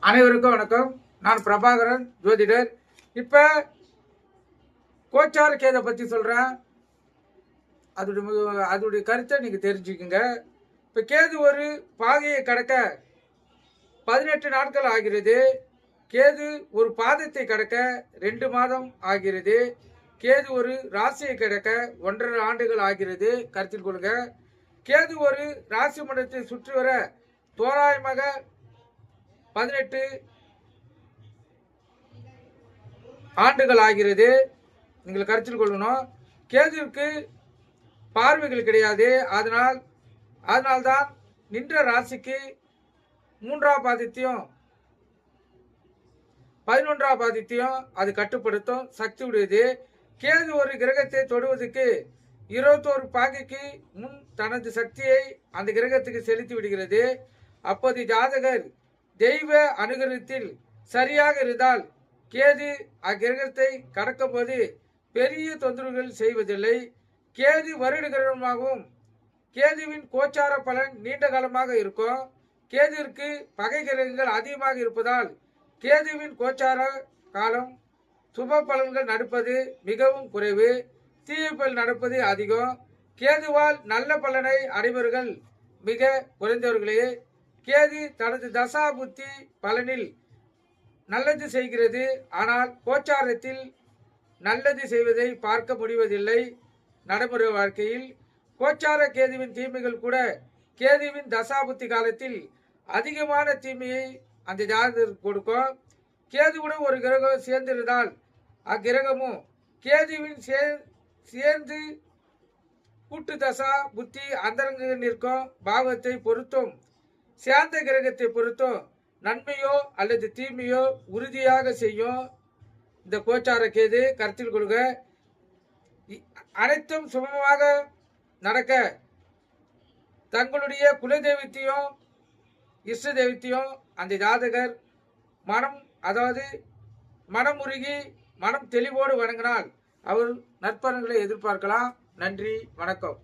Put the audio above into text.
அனைவருக்கும் வணக்கம். நான் பிரபாகரன் ஜோதிடர். இப்போ கோச்சார கேதை பற்றி சொல்கிறேன் அதோடைய மு- அதோடைய கருத்தை நீங்கள் தெரிஞ்சுக்குங்க. இப்போ கேது ஒரு பாதையை கடக்க பதினெட்டு நாட்கள் ஆகிறது. கேது ஒரு பாதத்தை கடக்க ரெண்டு மாதம் ஆகிறது. கேது ஒரு ராசியை கடக்க ஒன்றரை ஆண்டுகள் ஆகிறது. கருத்தில் கொள்ளுங்க. கேது ஒரு ராசி மண்டலத்தை சுற்றி வர தோராயமாக பதினெட்டு ஆண்டுகள் ஆகிறது நீங்கள் கருத்தில் கொள்ளணும். கேதுவிற்கு பார்வைகள் கிடையாது. அதனால் அதனால்தான் நின்ற ராசிக்கு மூன்றாம் பாதித்தையும் பதினொன்றாம் பாதித்தையும் அது கட்டுப்படுத்தும் சக்தி உடையது. கேது ஒரு கிரகத்தை தொடுவதற்கு இருபத்தோரு பாகைக்கு முன் தனது சக்தியை அந்த கிரகத்துக்கு செலுத்தி விடுகிறது. அப்போது ஜாதகர் தெய்வ அனுகிரகத்தில் சரியாக இருந்தால் கேது அக்கிரகத்தை கடக்கும்போது பெரிய தொந்தரவுகள் செய்வதில்லை. கேது வருட கிரகமாகவும் கேதுவின் கோச்சார பலன் நீண்ட காலமாக இருக்கும். கேதுவிற்கு பகை கிரகங்கள் அதிகமாக இருப்பதால் கேதுவின் கோச்சார காலம் சுப பலன்கள் நடப்பது மிகவும் குறைவு. தீயப்பல் நடப்பது அதிகம். கேதுவால் நல்ல பலனை அடைபவர்கள் மிக குறைந்தவர்களே. கேது தனது தசா புத்தி பலனில் நல்லது செய்கிறது. ஆனால் கோச்சாரத்தில் நல்லது செய்வதை பார்க்க முடிவதில்லை. நடைமுறை வாழ்க்கையில் கோச்சார கேதுவின் தீமைகள் கூட கேதுவின் தசாபுத்தி காலத்தில் அதிகமான தீமையை அந்த ஜாதகத்திற்கு கொடுக்கும். கேதுவுடன் ஒரு கிரகம் சேர்ந்திருந்தால் அக்கிரகமும் கேதுவின் சே சேர்ந்து கூட்டு தசா புத்தி அந்தரங்க நிற்கும் பாவத்தை பொறுத்தும் சேர்ந்த கிரகத்தை பொறுத்தும் நன்மையோ அல்லது தீமையோ உறுதியாக செய்யும் இந்த கோச்சார கேது கருத்தில் கொள்க. அனைத்தும் சுமமாக நடக்க தங்களுடைய குலதெய்வத்தையும் இஷ்ட தெய்வத்தையும் அந்த ஜாதகர் மனம் அதாவது மனம் உருகி மனம் தெளிவோடு வணங்கினால் அவர் நற்பலன்களை எதிர்பார்க்கலாம். நன்றி வணக்கம்.